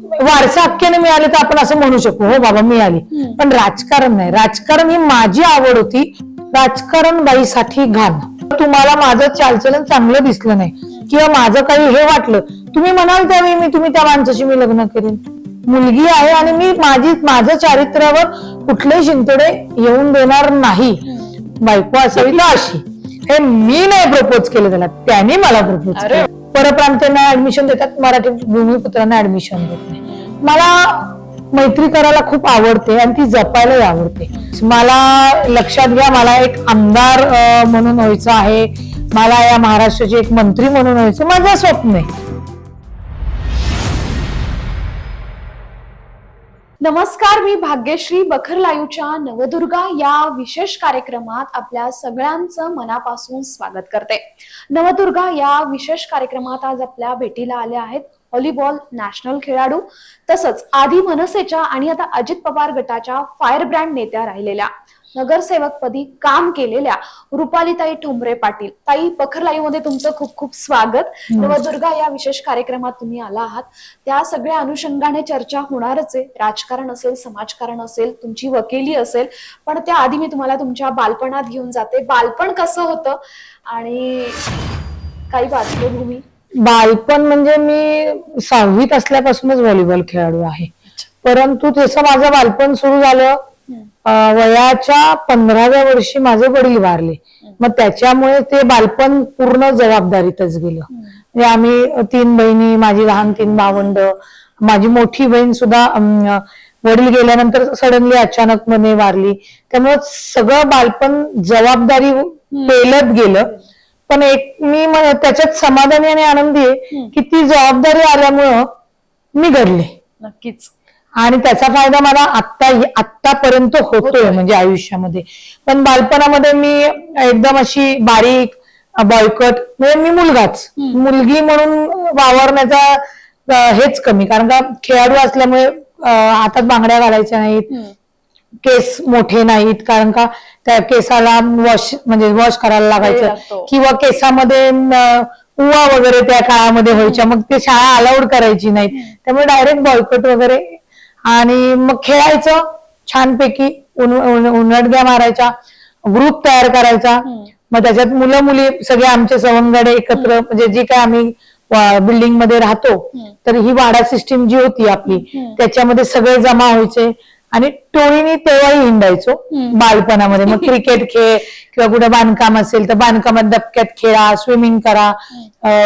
वारसा हक्काने मिळाले तर आपण असं म्हणू शकू हो बाबा मिळाली. पण राजकारण नाही. राजकारण ही माझी आवड होती. राजकारण बाईसाठी घाण. तुम्हाला माझं चालचलन चांगलं दिसलं नाही. किंवा माझं काही हे वाटलं. तुम्ही म्हणाल त्यावेळी मी तुम्ही त्या माणसाशी मी लग्न करेन. मुलगी आहे आणि मी माझी माझं चारित्र्यावर कुठलेही शिंतोडे येऊन देणार नाही. बायको असावी तर अशी. हे मी नाही प्रपोज केलं त्याला. त्याने मला प्रपोज. केलं. परप्रांतीयांना ऍडमिशन देतात मराठी भूमिपुत्रांना ऍडमिशन देत नाही. मला मैत्री करायला खूप आवडते आणि ती जपायलाही आवडते. मला लक्षात घ्या मला एक आमदार म्हणून व्हायचं आहे. मला या महाराष्ट्राचे एक मंत्री म्हणून व्हायचं माझं स्वप्न आहे. नमस्कार मी भाग्यश्री बखर नवदुर्गा या विशेष कार्यक्रमात आपल्या सगळ्यांचं मनापासून स्वागत करते. नवदुर्गा या विशेष कार्यक्रमात आज आपल्या भेटीला आले आहेत व्हॉलीबॉल नॅशनल खेळाडू तसंच आधी मनसेच्या आणि आता अजित पवार गटाच्या फायर ब्रँड नेत्या राहिलेल्या. नगरसेवकपदी काम केलेल्या रुपालीताई ठोंबरे पाटील. ताई लाईव्हमध्ये तुमचं खूप खूप स्वागत. नवदुर्गा या विशेष कार्यक्रमात तुम्ही आला आहात. त्या सगळ्या अनुषंगाने चर्चा होणारच आहे. राजकारण असेल समाजकारण असेल तुमची वकिली असेल पण त्या आधी मी तुम्हाला तुमच्या बालपणात घेऊन जाते. बालपण कसं होतं आणि काही पार्श्वभूमी? बालपण म्हणजे मी सहावीत असल्यापासूनच व्हॉलीबॉल खेळाडू आहे. परंतु तसं माझं बालपण सुरू झालं वयाच्या पंधराव्या वर्षी माझे वडील वारले. मग त्याच्यामुळे ते बालपण पूर्ण जबाबदारीतच गेलं. म्हणजे आम्ही तीन बहिणी माझी लहान तीन भावंड माझी मोठी बहीण सुद्धा वडील गेल्यानंतर सडनली अचानक मध्ये वारली. त्यामुळे सगळं बालपण जबाबदारी पेलत गेलं. पण एक मी म- त्याच्यात समाधानी आणि आनंदी आहे की ती जबाबदारी आल्यामुळं मी घडले नक्कीच. आणि त्याचा फायदा मला आत्ता आत्तापर्यंत होतोय म्हणजे आयुष्यामध्ये. पण बालपणामध्ये मी एकदम अशी बारीक बॉयकट म्हणजे मी मुलगाच. मुलगी म्हणून वावरण्याचा हेच कमी. कारण का खेळाडू असल्यामुळे हातात बांगड्या घालायच्या नाहीत. केस मोठे नाहीत. कारण का त्या केसाला वॉश म्हणजे वॉश करायला लागायचं. किंवा केसामध्ये उवा वगैरे त्या काळामध्ये व्हायच्या. मग ते शाळा अलाउड करायची नाहीत. त्यामुळे डायरेक्ट बॉयकट वगैरे आणि मग खेळायचं छानपैकी उन- उन- उन्हाटग्या मारायच्या ग्रुप तयार करायचा. मग त्याच्यात मुलं मुली सगळे आमचे सवंगडे एकत्र म्हणजे जी काय आम्ही बिल्डिंगमध्ये राहतो तर ही वाडा सिस्टीम जी होती आपली त्याच्यामध्ये सगळे जमा व्हायचे आणि टोळीने तेव्हाही हिंडायचो बालपणामध्ये. मग क्रिकेट खेळ किंवा कुठे बांधकाम असेल तर बांधकामात डबक्यात खेळा स्विमिंग करा.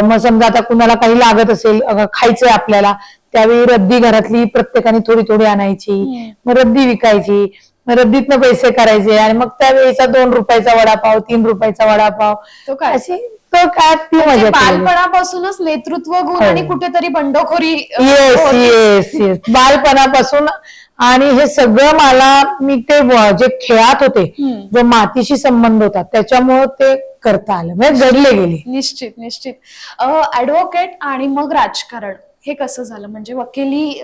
मग समजा आता कुणाला काही लागत असेल खायचंय आपल्याला त्यावेळी रद्दी घरातली प्रत्येकाने थोडी थोडी आणायची मग रद्दी विकायची मग रद्दीतनं पैसे करायचे आणि मग त्यावेळेचा दोन रुपयाचा वडापाव तीन रुपयाचा वडापाव तो काय अशी तो काय ती म्हणजे मजा. बालपणापासूनच नेतृत्व गुण हो. आणि कुठेतरी बंडखोरी येस. येस येस बालपणापासून आणि हे सगळं मला मी ते जे खेळात होते. जो मातीशी संबंध होता त्याच्यामुळे ते करता आलं म्हणजे घडले गेले निश्चित निश्चित ऍडव्होकेट आणि मग राजकारण हे कसं झालं? म्हणजे वकिली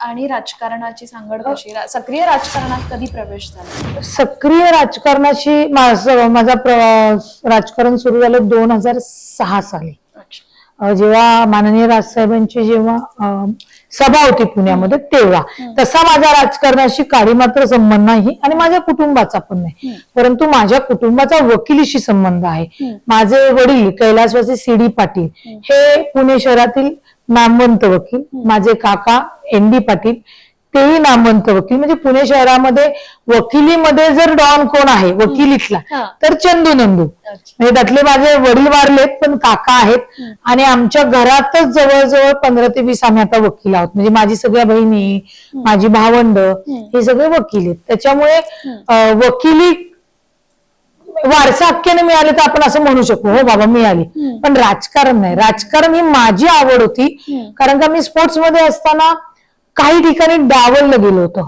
आणि राजकारणाची सांगड कशी? सक्रिय राजकारणात कधी प्रवेश झाला? सक्रिय राजकारणाशी माझं राजकारण सुरू झालं दोन हजार सहा साली. जेव्हा माननीय राजसाहेबांची जेव्हा सभा होती पुण्यामध्ये तेव्हा. तसा माझा राजकारणाशी काही मात्र संबंध नाही आणि माझ्या कुटुंबाचा पण नाही. परंतु माझ्या कुटुंबाचा वकिलीशी संबंध आहे. माझे वडील कैलासवासी सी डी पाटील हे पुणे शहरातील नामवंत वकील. माझे काका एन डी पाटील तेही नामवंत वकील म्हणजे पुणे शहरामध्ये वकिलीमध्ये जर डॉन कोण आहे वकिलीतला. तर चंदू नंदू. म्हणजे त्यातले माझे वडील वारलेत पण काका आहेत. आणि आमच्या घरातच जवळजवळ पंधरा ते वीस आम्ही आता वकील आहोत. म्हणजे माझी सगळ्या बहिणी माझी भावंड हे सगळे वकील आहेत. त्याच्यामुळे अं, वकिली वारसा हक्काने मिळाले तर आपण असं म्हणू शकू हो बाबा मिळाली. पण राजकारण नाही. राजकारण ही माझी आवड होती. कारण का मी स्पोर्ट्समध्ये असताना काही ठिकाणी डावललं गेलो होतं.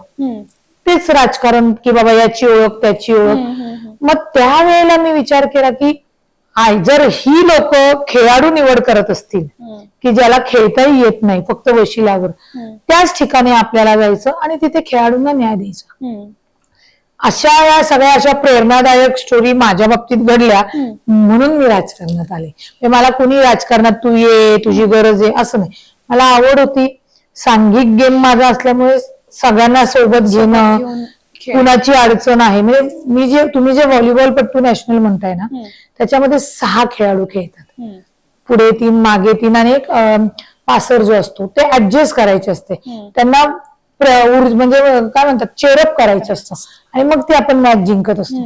तेच राजकारण की बाबा याची ओळख त्याची ओळख. मग त्यावेळेला मी विचार केला की आय जर ही लोक खेळाडू निवड करत असतील की ज्याला खेळताही येत नाही फक्त वशिलावर त्याच ठिकाणी आपल्याला जायचं आणि तिथे खेळाडूंना न्याय द्यायचा. अशा या सगळ्या अशा प्रेरणादायक स्टोरी माझ्या बाबतीत घडल्या. म्हणून मी राजकारणात आले. म्हणजे मला कुणी राजकारणात तू ये तुझी गरज आहे असं नाही. मला आवड होती. सांघिक गेम माझा असल्यामुळे सगळ्यांना सोबत घेणं. कुणाची अडचण आहे? म्हणजे मी जे तुम्ही जे व्हॉलीबॉल पट्टू नॅशनल म्हणताय ना त्याच्यामध्ये सहा खेळाडू खेळतात. पुढे तीन मागे तीन आणि एक पासर जो असतो ते ऍडजस्ट करायचे असते. त्यांना म्हणजे काय म्हणतात चेरअप करायचं असतं. आणि मग ते आपण मॅच जिंकत असतो.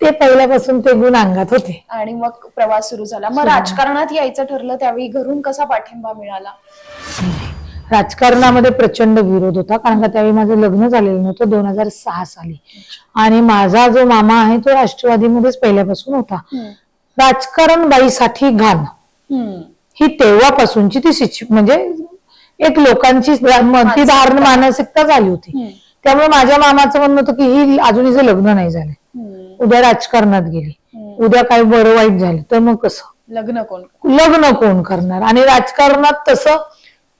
ते पहिल्यापासून ते गुण अंगात होते. आणि मग प्रवास सुरू झाला. मग. राजकारणात यायचं ठरलं त्यावेळी घरून कसा पाठिंबा मिळाला? राजकारणामध्ये प्रचंड विरोध होता कारण का त्यावेळी माझं लग्न झालेलं नव्हतं दोन हजार सहा साली. आणि माझा जो मामा आहे तो राष्ट्रवादीमध्येच पहिल्यापासून होता. राजकारण बाईसाठी घाण. ही तेव्हापासूनची ती म्हणजे एक लोकांची ती धारण मानसिकता झाली होती. त्यामुळे माझ्या मामाचं म्हणणं होतं की ही अजून हिचं लग्न नाही हम्म, उद्या राजकारणात गेली. उद्या काही बरं वाईट झालं तर मग कसं? लग्न कोण लग्न कोण करणार? आणि राजकारणात तसं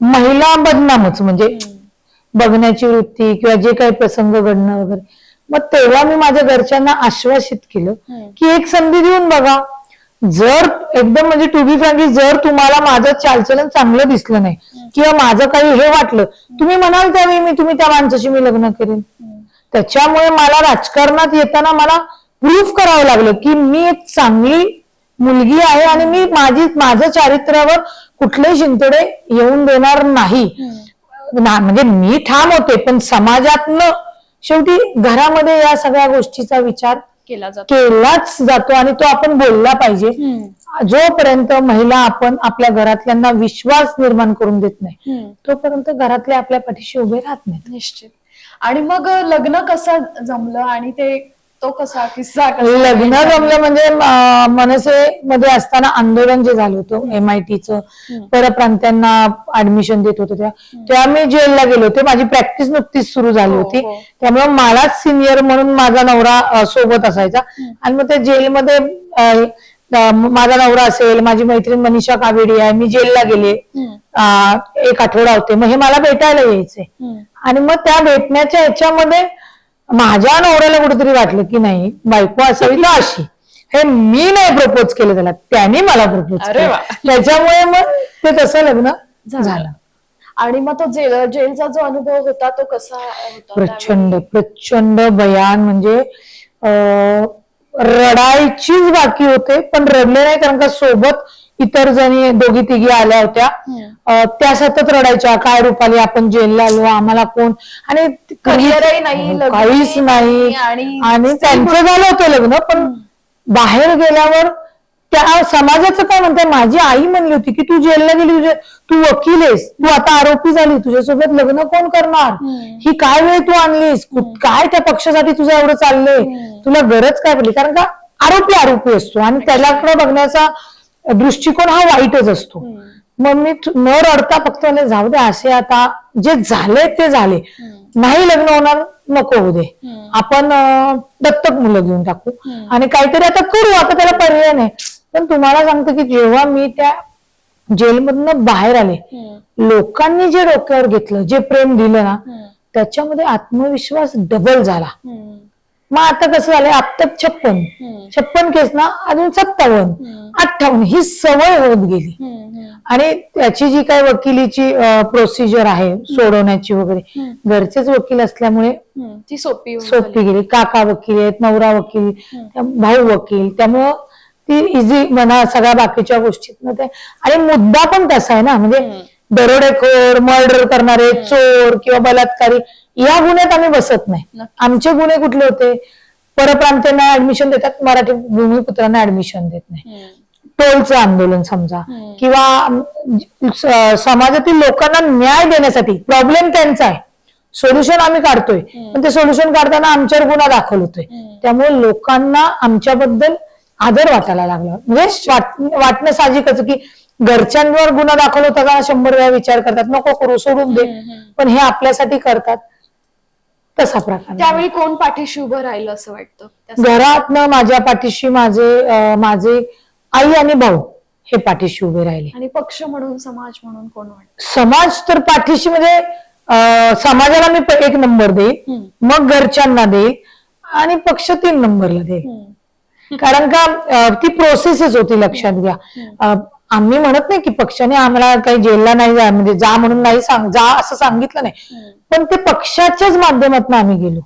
महिला बदनामच म्हणजे बघण्याची वृत्ती किंवा जे काही प्रसंग घडणं वगैरे. मग तेव्हा मी माझ्या घरच्यांना आश्वासित केलं. की एक संधी देऊन बघा. जर एकदम म्हणजे टू बी फ्रँकली जर तुम्हाला माझं चालचलन चांगलं दिसलं नाही किंवा माझं काही हे वाटलं तुम्ही म्हणाल त्यावेळी मी तुम्ही त्या माणसाशी मी लग्न करेन. त्याच्यामुळे मला राजकारणात येताना मला प्रूफ करावं लागलं की मी एक चांगली मुलगी आहे आणि मी माझी माझं चारित्र्यावर कुठलेही शिंतोडे येऊन देणार नाही. ना- म्हणजे मी ठाम होते पण समाजातनं शेवटी घरामध्ये या सगळ्या गोष्टीचा विचार केला जातो. केलाच जातो आणि तो आपण बोलला पाहिजे. जोपर्यंत महिला आपण आपल्या घरातल्यांना विश्वास निर्माण करून देत नाही. तोपर्यंत घरातले आपल्या पाठीशी उभे राहत नाहीत. निश्चित. आणि मग लग्न कसं जमलं आणि ते तो कसा किस्सा कसा लग्न जमलं म्हणजे मनसे मध्ये असताना आंदोलन जे झालं होतं एम आय टीचं. परप्रांत्यांना ऍडमिशन देत होतं त्या तेव्हा मी जेलला गेले होते. माझी प्रॅक्टिस नुकतीच सुरू झाली हो, होती. हो. त्यामुळे मलाच सिनियर म्हणून माझा नवरा सोबत असायचा. आणि मग त्या जेलमध्ये माझा नवरा असेल माझी मैत्रीण मनीषा कावेडी आहे मी जेलला गेले. एक आठवडा होते. मग हे मला भेटायला यायचे. आणि मग त्या भेटण्याच्या ह्याच्यामध्ये माझ्या नवऱ्याला कुठेतरी वाटलं की नाही बायको असावी तर अशी हे मी नाही प्रपोज केलं त्याला त्याने मला प्रपोज अरे केलं वा. त्याच्यामुळे मग ते तसं लग्न झालं. आणि मग तो जेल जेलचा जो अनुभव होता तो कसा होता प्रचंड प्रचंड भयान म्हणजे अं, रडायचीच बाकी होते पण रडले नाही कारण का सोबत इतर जणी दोघी तिघी आल्या होत्या. अं, त्या सतत रडायच्या काय रुपाली आपण जेलला आलो आम्हाला कोण? आणि करिअरही नाही, लग्नही काहीच नाही. आणि आणि त्यांचं झालं होतं लग्न पण बाहेर गेल्यावर त्या समाजाचं काय म्हणतात माझी आई म्हणली होती की तू जेलला गेली तुझे तू वकील आहेस तू आता आरोपी झाली तुझ्यासोबत लग्न कोण करणार? हम्म. ही काय वेळ तू आणलीस? काय त्या पक्षासाठी तुझं एवढं चाललंय. तुला गरज काय पडली? कारण का आरोपी आरोपी असतो आणि त्याच्याकडे बघण्याचा दृष्टिकोन हा वाईटच असतो. मग मी न रडता फक्त जाऊ दे असे आता जे झाले ते झाले. नाही लग्न होणार नको होऊ दे. आपण दत्तक मुलं घेऊन टाकू. आणि काहीतरी आता करू आता त्याला पर्याय नाही. पण तुम्हाला सांगतो की जेव्हा मी त्या जेलमधनं बाहेर आले लोकांनी जे डोक्यावर घेतलं जे प्रेम दिलं ना त्याच्यामध्ये आत्मविश्वास डबल झाला. मग आता कसं झालंय? आत्ताच छप्पन. छप्पन केस ना अजून सत्तावन्न अठ्ठावन्न ही सवय होत गेली. आणि त्याची जी काही वकिलीची प्रोसिजर आहे सोडवण्याची वगैरे. घरचेच वकील असल्यामुळे. ती सोपी सोपी गेली. काका वकील आहेत नवरा वकील भाऊ वकील त्यामुळं ती इझी म्हणा सगळ्या बाकीच्या गोष्टीत ते आणि मुद्दा पण तसा आहे ना म्हणजे. दरोडेखोर मर्डर करणारे चोर किंवा बलात्कारी या गुन्ह्यात आम्ही बसत नाही. आमचे गुन्हे कुठले होते? परप्रांतांना ऍडमिशन देतात मराठी भूमिपुत्रांना ऍडमिशन देत नाही. टोलचं आंदोलन समजा. किंवा समाजातील लोकांना न्याय देण्यासाठी प्रॉब्लेम त्यांचा आहे. सोल्युशन आम्ही काढतोय. पण ते सोल्युशन काढताना आमच्यावर गुन्हा दाखल होतोय. त्यामुळे लोकांना आमच्याबद्दल आदर वाटायला लागला. म्हणजे वाट- वाटणं साहजिकच की घरच्यांवर गुन्हा दाखल होता का? शंभर वेळा विचार करतात. नको करू सोडून दे. पण हे आपल्यासाठी करतात. तसा प्रकार त्यावेळी कोण पाठीशी उभं राहिलं असं वाटतं? त्या- घरातनं माझ्या पाठीशी माझे अं, माझे आई आणि भाऊ हे पाठीशी उभे राहिले. आणि पक्ष म्हणून समाज म्हणून कोण वाटत? समाज तर पाठीशी म्हणजे अं, समाजाला मी प- एक नंबर देईल हम्म. मग घरच्यांना देईल आणि पक्ष तीन नंबरला देईल. कारण का अं, ती प्रोसेसच होती लक्षात घ्या. अं, आम्ही म्हणत नाही की पक्षाने आम्हाला काही जेलला नाही जा म्हणजे जा म्हणून नाही सांग जा असं सांगितलं नाही. पण ते पक्षाच्याच माध्यमातून आम्ही गेलो.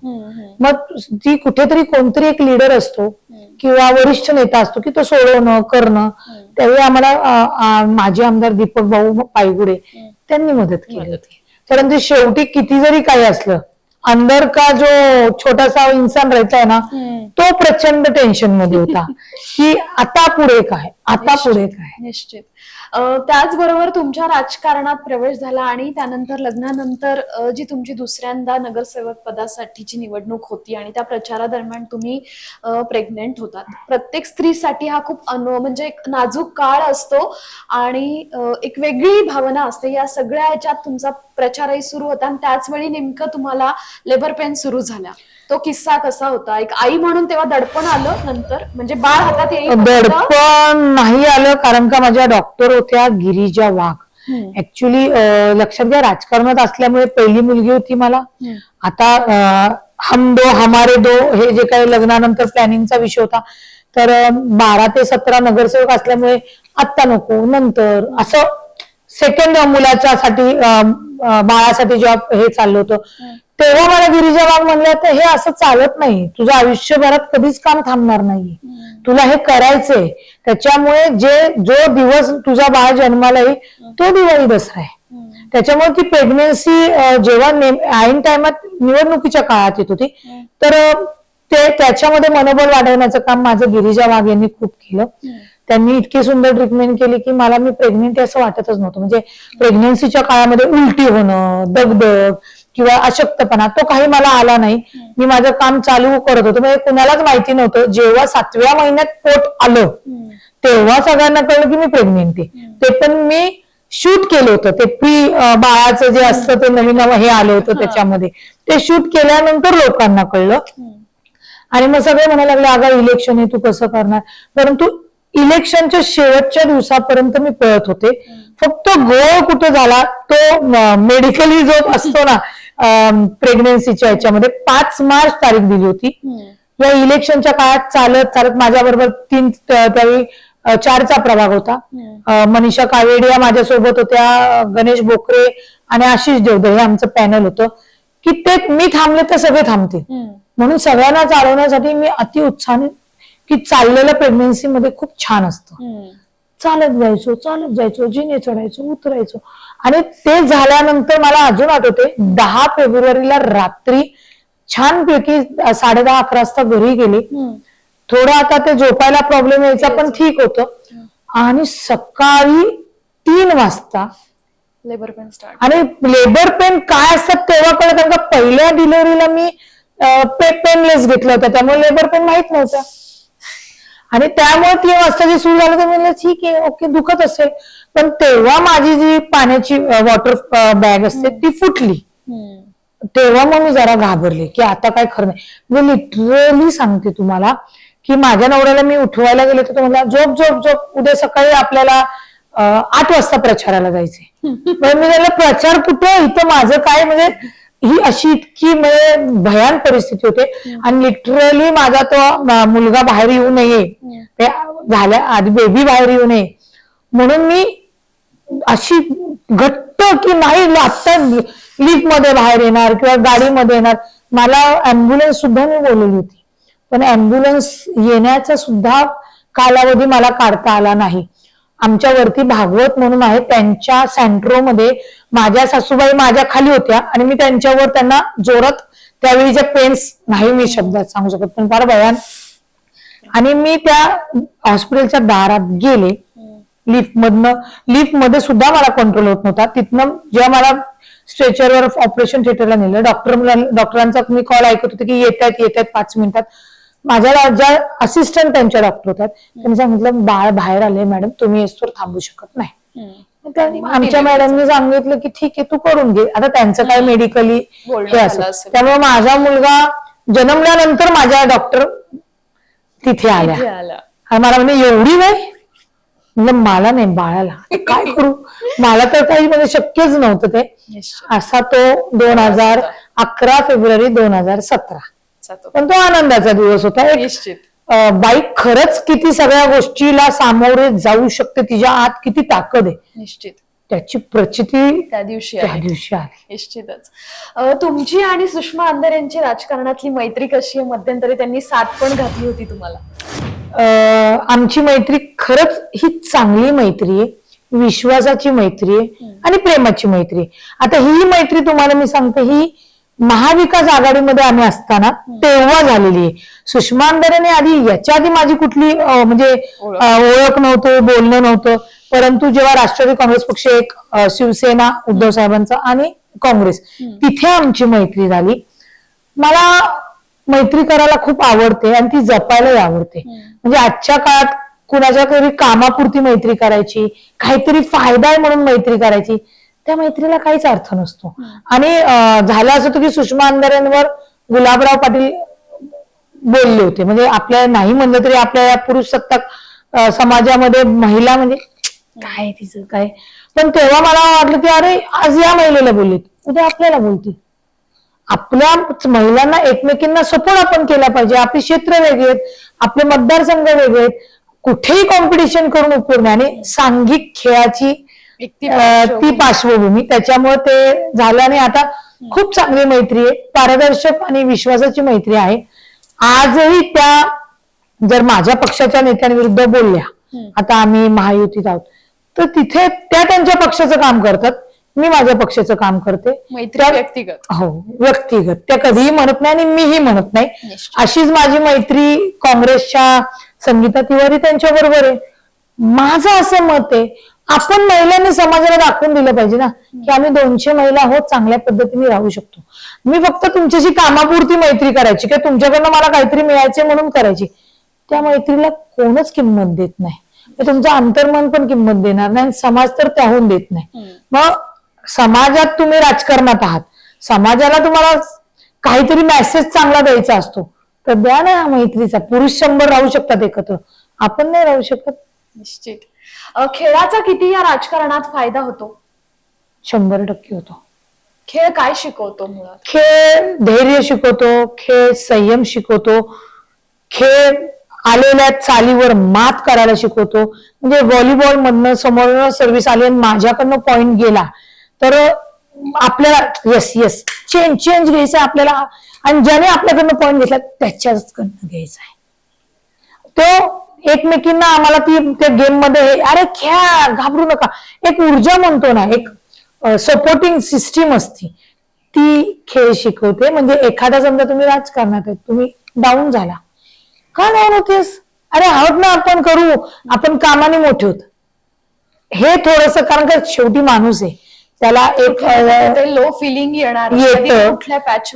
मग ती कुठेतरी कोणतरी एक लीडर असतो किंवा वरिष्ठ नेता असतो की तो सोडवणं करणं. त्यावेळी आम्हाला माजी आमदार दीपक भाऊ पायगुडे त्यांनी मदत केली होती. परंतु शेवटी किती जरी काही असलं अंदर का जो छोटासा इंसान राहायचा आहे ना. तो प्रचंड टेन्शनमध्ये होता. की आता पुढे काय? आता पुढे काय? निश्चित. त्याचबरोबर तुमच्या राजकारणात प्रवेश झाला आणि त्यानंतर लग्नानंतर जी तुमची दुसऱ्यांदा नगरसेवक पदासाठीची निवडणूक होती आणि त्या प्रचारादरम्यान तुम्ही प्रेग्नेंट होतात. प्रत्येक स्त्रीसाठी हा खूप अनु म्हणजे एक नाजूक काळ असतो आणि एक वेगळी भावना असते. या सगळ्या याच्यात तुमचा प्रचारही सुरू होता आणि त्याच वेळी नेमकं तुम्हाला लेबर पेन सुरू झाला. तो किस्सा कसा होता? एक आई म्हणून तेव्हा दडपण आलं नंतर? म्हणजे बाळ हातात दडपण नाही आलं कारण का माझ्या डॉक्टर होत्या गिरिजा वाघ. ऍक्च्युली लक्षात घ्या राजकारणात असल्यामुळे पहिली मुलगी होती मला. आता हम दो हमारे दो हे जे काही लग्नानंतर प्लॅनिंगचा विषय होता. तर बारा ते सतरा नगरसेवक असल्यामुळे आत्ता नको नंतर असं सेकंड मुलाच्या साठी बाळासाठी जेव्हा हे चाललं होतं. तेव्हा मला गिरीजा वाघ म्हणल्या तर हे असं चालत नाही. तुझं आयुष्यभरात कधीच काम थांबणार नाही तुला हे करायचंय. त्याच्यामुळे जे जो दिवस तुझा बाळ जन्माला येईल तो दिवाळी दसरा आहे. त्याच्यामुळे ती प्रेग्नेन्सी जेव्हा ऐन टायमात निवडणुकीच्या काळात येत होती तर ते त्याच्यामध्ये मनोबल वाढवण्याचं काम माझं गिरिजा वाघ यांनी खूप केलं. त्यांनी इतकी सुंदर ट्रीटमेंट केली की मला मी प्रेग्नेंट असं वाटतच नव्हतं. म्हणजे प्रेग्नेन्सीच्या काळामध्ये उलटी होणं दगदग किंवा अशक्तपणा तो काही मला आला नाही. मी माझं काम चालू करत होतो. म्हणजे कुणालाच माहिती नव्हतं. जेव्हा सातव्या महिन्यात पोट आलं. तेव्हा सगळ्यांना कळलं की मी प्रेग्नेंट आहे. ते पण मी शूट केलं होतं. ते प्री बाळाचं जे असतं ते नवीन नवं हे आलं होतं त्याच्यामध्ये. ते शूट केल्यानंतर लोकांना कळलं. आणि मग सगळे म्हणायला लागले अगं इलेक्शन आहे तू कसं करणार? परंतु इलेक्शनच्या शेवटच्या दिवसापर्यंत मी पळत होते. फक्त गोळ कुठे झाला तो मेडिकली जो असतो ना प्रेग्नेन्सीच्या याच्यामध्ये. पाच मार्च तारीख दिली होती. या इलेक्शनच्या काळात चालत चालत माझ्याबरोबर तीन त्यावेळी चारचा प्रभाग होता. मनीषा कावेडिया माझ्यासोबत होत्या गणेश बोकरे आणि आशिष देवदे हे आमचं पॅनल होतं. की ते मी थांबले तर सगळे थांबतील. म्हणून सगळ्यांना चालवण्यासाठी मी अति उत्साहाने की चाललेलं प्रेग्नन्सी मध्ये खूप छान असतं. चालत जायचो चालत जायचो जिने चढायचो उतरायचो. आणि ते झाल्यानंतर मला अजून आठवते दहा फेब्रुवारीला रात्री छानपैकी साडे दहा अकरा वाजता घरी गेली. थोडं आता ते झोपायला प्रॉब्लेम यायचा पण ठीक होतं. आणि सकाळी तीन वाजता लेबर पेन स्टार्ट आणि लेबर पेन काय असतात तेव्हा कळलं कारण का पहिल्या डिलिव्हरीला मी पेनलेस घेतलं होतं. त्यामुळे लेबर पेन माहीत नव्हतं. आणि त्यामुळे तीन वाजता जे सुरू झालं तर म्हणलं ठीक आहे ओके दुखत असेल. पण तेव्हा माझी जी पाण्याची वॉटर बॅग असते ती फुटली. तेव्हा मग मी जरा घाबरले की आता काय खरं नाही. मी लिटरली सांगते तुम्हाला की माझ्या नवऱ्याला मी उठवायला गेले तर तो म्हणला झोप झोप झोप उद्या सकाळी आपल्याला आठ वाजता प्रचाराला जायचंय. पण मी त्याला प्रचार कुठे इथं माझं काय म्हणजे ही अशी इतकी म्हणजे भयान परिस्थिती होते. आणि लिटरली माझा तो मुलगा बाहेर येऊ नये. झाल्या आधी बेबी बाहेर येऊ नये. म्हणून मी अशी घट्ट की नाही आता लिफ्टमध्ये बाहेर येणार किंवा गाडीमध्ये येणार. मला अँब्युलन्स सुद्धा मी बोलवली होती. पण अँब्युलन्स येण्याचा सुद्धा कालावधी मला काढता आला नाही. आमच्या वरती भागवत म्हणून आहे त्यांच्या सँट्रोमध्ये माझ्या सासूबाई माझ्या खाली होत्या आणि मी त्यांच्यावर त्यांना जोरात ज्या पेन्स नाही मी शब्दात सांगू शकत पण फार भयान आणि मी त्या हॉस्पिटलच्या दारात गेले. लिफ्ट मधनं लिफ्टमध्ये सुद्धा मला कंट्रोल होत नव्हता. तिथनं जेव्हा मला स्ट्रेचरवर ऑपरेशन थिएटरला नेलं डॉक्टर डॉक्टरांचा मी कॉल ऐकत होते की येत आहेत येत आहेत पाच मिनिटात. माझ्या ज्या असिस्टंट त्यांच्या डॉक्टर होतात त्यांनी सांगितलं बाळ बाहेर आले मॅडम तुम्ही येस्तोवर थांबू शकत नाही. आमच्या मॅडमनी सांगितलं की ठीक आहे तू करून घे. आता त्यांचं काय मेडिकली हे असं असेल. त्यामुळे माझा मुलगा जन्मल्यानंतर माझ्या डॉक्टर तिथे आल्या. आणि मला म्हणजे एवढी नाही म्हणलं मला नाही बाळाला. काय करू? मला तर काही म्हणजे शक्यच नव्हतं ते. असा तो दोन हजार अकरा फेब्रुवारी दोन हजार सतरा. जातो. पण तो आनंदाचा दिवस होता. एक निश्चित. अं, बाई खरंच किती सगळ्या गोष्टीला सामोरे जाऊ शकते तिच्या आत किती ताकद आहे. निश्चित. त्याची प्रचिती त्या दिवशी त्या. दिवशी आली निश्चितच. अ, तुमची आणि सुषमा अंदर यांची राजकारणातली मैत्री कशी आहे? मध्यंतरी त्यांनी साथ पण घातली होती तुम्हाला. अं, आमची मैत्री खरंच ही चांगली मैत्री आहे. विश्वासाची मैत्री आहे. आणि प्रेमाची मैत्री आहे. आता ही मैत्री तुम्हाला मी सांगते ही महाविकास आघाडीमध्ये आम्ही असताना तेव्हा झालेली आहे. सुषमा अंधारेने आधी याच्या आधी माझी कुठली म्हणजे ओळख. नव्हतं बोलणं नव्हतं. परंतु जेव्हा राष्ट्रवादी काँग्रेस पक्ष एक शिवसेना उद्धव साहेबांचा आणि काँग्रेस तिथे आमची मैत्री झाली. मला मैत्री करायला खूप आवडते आणि ती जपायलाही आवडते. म्हणजे आजच्या काळात कुणाच्या तरी कामापुरती मैत्री करायची काहीतरी फायदा आहे म्हणून मैत्री करायची. त्या मैत्रीला काहीच अर्थ नसतो. आणि झालं असं होतं की सुषमा अंधाऱ्यांवर गुलाबराव पाटील बोलले होते. म्हणजे आपल्या नाही म्हणलं तरी आपल्या या पुरुष सत्ताक समाजामध्ये महिला म्हणजे काय तिचं काय? पण तेव्हा मला वाटलं की अरे आज या महिलेला बोललीत उद्या आपल्याला बोलतील. आपल्या महिलांना एकमेकींना सपोर्ट आपण केला पाहिजे. आपली क्षेत्र वेगळी आहेत आपले मतदारसंघ वेगळे आहेत. कुठेही कॉम्पिटिशन करून उपयोग नाही. आणि सांघिक खेळाची अं, ती पार्श्वभूमी. त्याच्यामुळे ते झालं आणि आता खूप चांगली मैत्री आहे. पारदर्शक आणि विश्वासाची मैत्री आहे. आजही त्या जर माझ्या पक्षाच्या नेत्यांविरुद्ध बोलल्या आता आम्ही महायुतीत आहोत. तर तिथे त्या त्यांच्या पक्षाचं काम करतात. मी माझ्या पक्षाचं काम करते. मैत्री त्या- व्यक्तिगत. हो व्यक्तिगत. त्या कधीही म्हणत नाही आणि मीही म्हणत नाही. निश्चित. अशीच माझी मैत्री काँग्रेसच्या संगीता तिवारी त्यांच्या बरोबर आहे. माझं असं मत आहे आपण महिलांनी समाजाला दाखवून दिलं पाहिजे ना की आम्ही दोनशे महिला आहोत चांगल्या पद्धतीने राहू शकतो. मी फक्त तुमच्याशी कामापुरती मैत्री करायची किंवा तुमच्याकडनं मला काहीतरी मिळायचे म्हणून करायची. त्या मैत्रीला कोणच किंमत देत नाही. तुमचं अंतर्मन पण किंमत देणार नाही आणि समाज तर त्याहून देत नाही. मग समाजात तुम्ही राजकारणात आहात. समाजाला तुम्हाला काहीतरी मेसेज चांगला द्यायचा असतो. तर द्या ना मैत्रीचा. पुरुष शंभर राहू शकतात एकत्र. आपण नाही राहू शकत. निश्चित. अ, खेळाचा किती या राजकारणात फायदा होतो? शंभर टक्के होतो. खेळ काय शिकवतो मुळात? खेळ धैर्य शिकवतो खेळ संयम शिकवतो खेळ आलेल्या चालीवर मात करायला शिकवतो. म्हणजे व्हॉलीबॉल मधनं समोर सर्व्हिस आली आणि माझ्याकडनं पॉइंट गेला तर आपल्याला येस येस चेंज चेंज घ्यायचं आपल्याला. आणि ज्याने आपल्याकडनं पॉइंट घेतला त्याच्याकडनं घ्यायचा आहे. तो एकमेकींना आम्हाला ती त्या गेममध्ये हे, अरे खेळा घाबरू नका. एक ऊर्जा म्हणतो ना एक सपोर्टिंग सिस्टीम असती. ती खेळ शिकवते. म्हणजे एखादा समजा तुम्ही राजकारणात आहे तुम्ही डाऊन झाला. का डाऊन होतेस? अरे आहोत ना आपण करू. आपण कामाने मोठे होत. हे थोडस कारण का शेवटी माणूस आहे. त्याला एक लो फिलिंग येणार.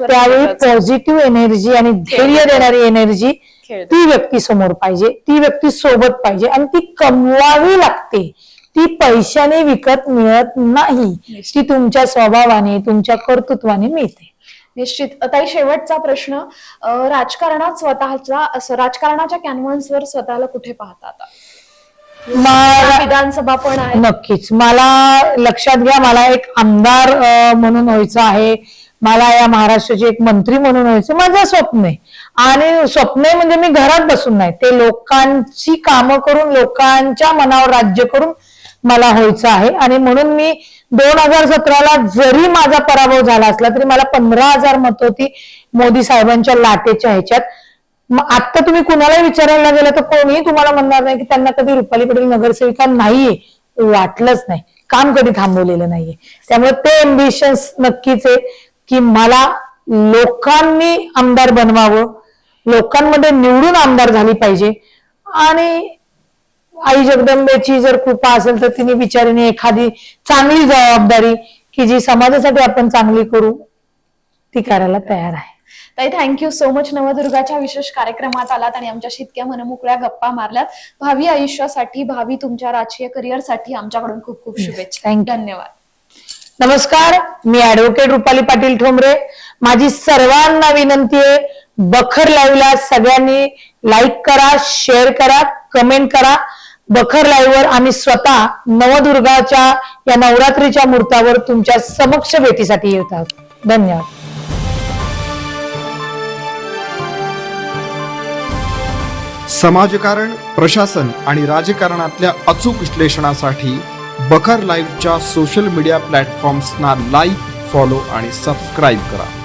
त्यावेळी पॉझिटिव्ह एनर्जी आणि धैर्य देणारी एनर्जी. ती व्यक्ती समोर पाहिजे ती व्यक्ती सोबत पाहिजे आणि ती कमवावी लागते. ती पैशाने विकत मिळत नाही. ती तुमच्या स्वभावाने तुमच्या कर्तृत्वाने मिळते. निश्चित. ताई शेवटचा प्रश्न. राजकारणात स्वतःचा असं राजकारणाच्या कॅनव्हान्सवर स्वतःला कुठे पाहता आता? मला विधानसभा पण आहे. नक्कीच. मला लक्षात घ्या मला एक आमदार म्हणून व्हायचं आहे. मला या महाराष्ट्राचे एक मंत्री म्हणून व्हायचं माझं स्वप्न आहे. आणि स्वप्न म्हणजे मी घरात बसून नाही. ते लोकांची कामं करून लोकांच्या मनावर राज्य करून मला व्हायचं आहे. आणि म्हणून मी दोन हजार सतराला जरी माझा पराभव झाला असला तरी मला पंधरा हजार मत होती मोदी साहेबांच्या लाटेच्या ह्याच्यात. आता तुम्ही कुणाला विचारायला गेलं तर कोणीही तुम्हाला म्हणणार नाही की त्यांना कधी रुपाली पटेल नगरसेविका नाहीये. वाटलंच नाही. काम कधी थांबवलेलं नाहीये. त्यामुळे ते एम्बिशन्स नक्कीच आहे की मला लोकांनी आमदार बनवावं. लोकांमध्ये निवडून आमदार झाली पाहिजे. आणि आई जगदंबेची जर कृपा असेल तर तिने बिचारीने एखादी चांगली जबाबदारी की जी समाजासाठी आपण चांगली करू ती करायला तयार आहे. ताई थँक्यू सो मच नवदुर्गाच्या विशेष कार्यक्रमात आलात आणि आमच्याशी इतक्या मनमोकळ्या गप्पा मारल्यात. भावी आयुष्यासाठी भावी तुमच्या राजकीय करिअरसाठी आमच्याकडून खूप खूप शुभेच्छा. धन्यवाद. नमस्कार मी ऍडव्होकेट रुपाली पाटील ठोंबरे. माझी सर्वांना विनंती आहे बखर लाईव्हला सगळ्यांनी लाईक करा शेअर करा कमेंट करा. बखर लाईव्हवर आम्ही स्वतः नवदुर्गाच्या या नवरात्रीच्या मूर्तावर तुमच्या समक्ष भेटीसाठी येत आहोत. धन्यवाद. समाजकारण प्रशासन आणि राजकारणातल्या अचूक विश्लेषणासाठी बखर लाईव्हच्या सोशल मीडिया प्लॅटफॉर्म्सना लाईक फॉलो आणि सबस्क्राईब करा.